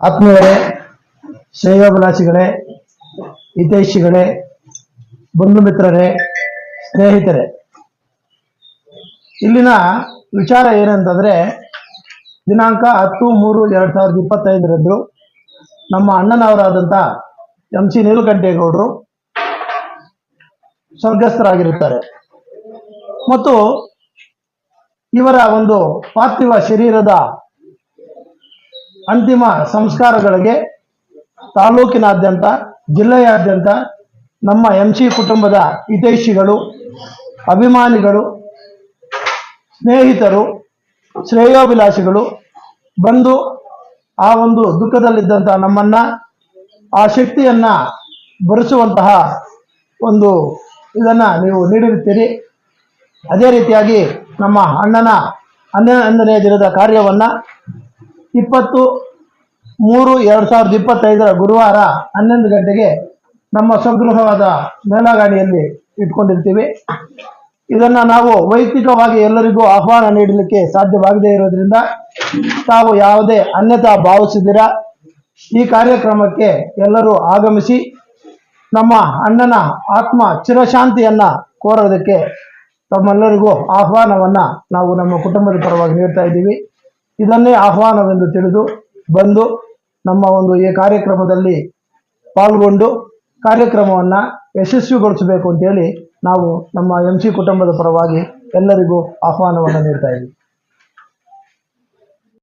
ಆತ್ಮೀಯರೇ ಶ್ರೇಯೋಭಿಲಾಷಿಗಳೇ ಹಿತೈಷಿಗಳೇ, ಬಂಧು ಮಿತ್ರರೇ, ಸ್ನೇಹಿತರೆ, ಇಲ್ಲಿನ ವಿಚಾರ ಏನಂತಂದ್ರೆ, ದಿನಾಂಕ ಹತ್ತು ಮೂರು ಎರಡ್ ಸಾವಿರದ ಇಪ್ಪತ್ತೈದರಂದು ನಮ್ಮ ಅಣ್ಣನವರಾದಂಥ ಎಂ ಸಿ ನೀಲಕಂಠೇಗೌಡರು ಸ್ವರ್ಗಸ್ಥರಾಗಿರುತ್ತಾರೆ. ಮತ್ತು ಇವರ ಒಂದು ಪಾರ್ಥಿವ ಶರೀರದ ಅಂತಿಮ ಸಂಸ್ಕಾರಗಳಿಗೆ ತಾಲೂಕಿನಾದ್ಯಂತ, ಜಿಲ್ಲೆಯಾದ್ಯಂತ ನಮ್ಮ ಎಂ ಸಿ ಕುಟುಂಬದ ಹಿತೈಷಿಗಳು, ಅಭಿಮಾನಿಗಳು, ಸ್ನೇಹಿತರು, ಶ್ರೇಯೋಭಿಲಾಷಿಗಳು ಬಂದು ಆ ಒಂದು ದುಃಖದಲ್ಲಿದ್ದಂಥ ನಮ್ಮನ್ನ, ಆ ಶಕ್ತಿಯನ್ನ ಬರೆಸುವಂತಹ ಒಂದು ಇದನ್ನ ನೀವು ನೀಡಿರುತ್ತೀರಿ. ಅದೇ ರೀತಿಯಾಗಿ ನಮ್ಮ ಅಣ್ಣನ ಹನ್ನೆರಡನೇ ದಿನದ ಕಾರ್ಯವನ್ನ ಇಪ್ಪತ್ತು ಮೂರು ಎರಡು ಸಾವಿರದ ಇಪ್ಪತ್ತೈದರ ಗುರುವಾರ ಹನ್ನೊಂದು ಗಂಟೆಗೆ ನಮ್ಮ ಸ್ವಗೃಹವಾದ ಮೇಲಾಗಾಣಿಯಲ್ಲಿ ಇಟ್ಕೊಂಡಿರ್ತೀವಿ. ಇದನ್ನ ನಾವು ವೈಯಕ್ತಿಕವಾಗಿ ಎಲ್ಲರಿಗೂ ಆಹ್ವಾನ ನೀಡಲಿಕ್ಕೆ ಸಾಧ್ಯವಾಗದೇ ಇರೋದ್ರಿಂದ ತಾವು ಯಾವುದೇ ಅನ್ಯತಾ ಭಾವಿಸಿದಿರ ಈ ಕಾರ್ಯಕ್ರಮಕ್ಕೆ ಎಲ್ಲರೂ ಆಗಮಿಸಿ ನಮ್ಮ ಅಣ್ಣನ ಆತ್ಮ ಚಿರಶಾಂತಿಯನ್ನ ಕೋರೋದಕ್ಕೆ ತಮ್ಮೆಲ್ಲರಿಗೂ ಆಹ್ವಾನವನ್ನ ನಾವು ನಮ್ಮ ಕುಟುಂಬದ ಪರವಾಗಿ ನೀಡ್ತಾ ಇದ್ದೀವಿ. ಇದನ್ನೇ ಆಹ್ವಾನವೆಂದು ತಿಳಿದು ಬಂದು ನಮ್ಮ ಒಂದು ಈ ಕಾರ್ಯಕ್ರಮದಲ್ಲಿ ಪಾಲ್ಗೊಂಡು ಕಾರ್ಯಕ್ರಮವನ್ನು ಯಶಸ್ವಿಗೊಳಿಸಬೇಕು ಅಂತೇಳಿ ನಾವು ನಮ್ಮ ಎಂ ಸಿ ಕುಟುಂಬದ ಪರವಾಗಿ ಎಲ್ಲರಿಗೂ ಆಹ್ವಾನವನ್ನು ನೀಡ್ತಾ ಇದ್ದೀವಿ.